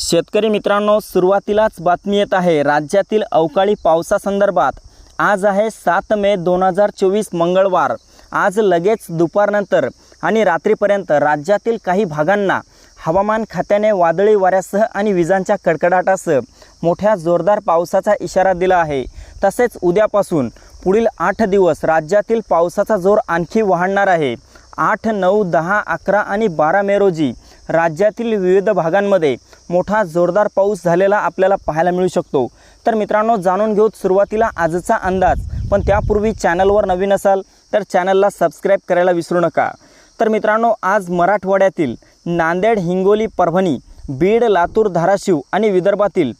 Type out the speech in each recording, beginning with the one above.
शेतकरी मित्रांनो सुरुवातीलाच बातमी येत आहे राज्यातील अवकाळी पावसासंदर्भात. आज आहे सात मे दोन हजार चोवीस मंगळवार. आज लगेच दुपारनंतर आणि रात्रीपर्यंत राज्यातील काही भागांना हवामान खात्याने वादळी वाऱ्यासह आणि विजांच्या कडकडाटासह मोठ्या जोरदार पावसाचा इशारा दिला आहे. तसेच उद्यापासून पुढील आठ दिवस राज्यातील पावसाचा जोर आणखी वाढणार आहे. आठ नऊ दहा अकरा आणि बारा मे रोजी राज्यातील विविध भागांमध्ये मोठा जोरदार पाऊस झालेला आपल्याला पाहायला मिळू शकतो. तर मित्रांनो जाणून घेऊत सुरुवातीला आजचा अंदाज. पण त्यापूर्वी चॅनलवर नवीन असाल तर चॅनलला सबस्क्राईब करायला विसरू नका. तर मित्रांनो आज मराठवाड्यातील नांदेड हिंगोली परभणी बीड लातूर धाराशिव आणि विदर्भातील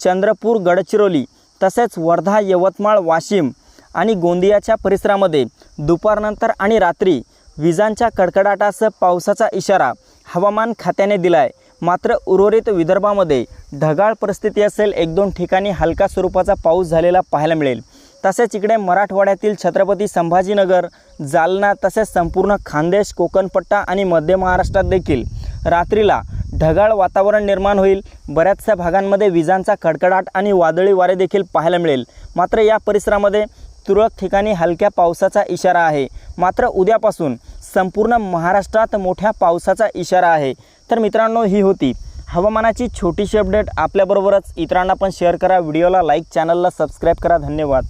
चंद्रपूर गडचिरोली तसेच वर्धा यवतमाळ वाशिम आणि गोंदियाच्या परिसरामध्ये दुपारनंतर आणि रात्री विजांच्या कडकडाटासह पावसाचा इशारा हवामान खात्याने दिला आहे मात्र उर्वरित विदर्भामध्ये ढगाळ परिस्थिती असेल एक दोन ठिकाणी हलका स्वरूपाचा पाऊस झालेला पाहायला मिळेल. तसेच इकडे मराठवाड्यातील छत्रपती संभाजीनगर जालना तसेच संपूर्ण खानदेश कोकणपट्टा आणि मध्य महाराष्ट्रात देखील रात्रीला ढगाळ वातावरण निर्माण होईल. बऱ्याचशा भागांमध्ये विजांचा कडकडाट आणि वादळी वारे देखील पाहायला मिळेल. मात्र या परिसरामध्ये तुरळक ठिकाणी हलक्या पावसाचा इशारा आहे. मात्र उद्यापासून संपूर्ण महाराष्ट्रात मोठ्या पावसाचा इशारा आहे. तर मित्रांनो ही होती हवामानाची छोटीशी अपडेट. आपल्याबरोबरच इतरांना पण शेअर करा. व्हिडिओला लाईक चॅनलला सबस्क्राईब करा. धन्यवाद.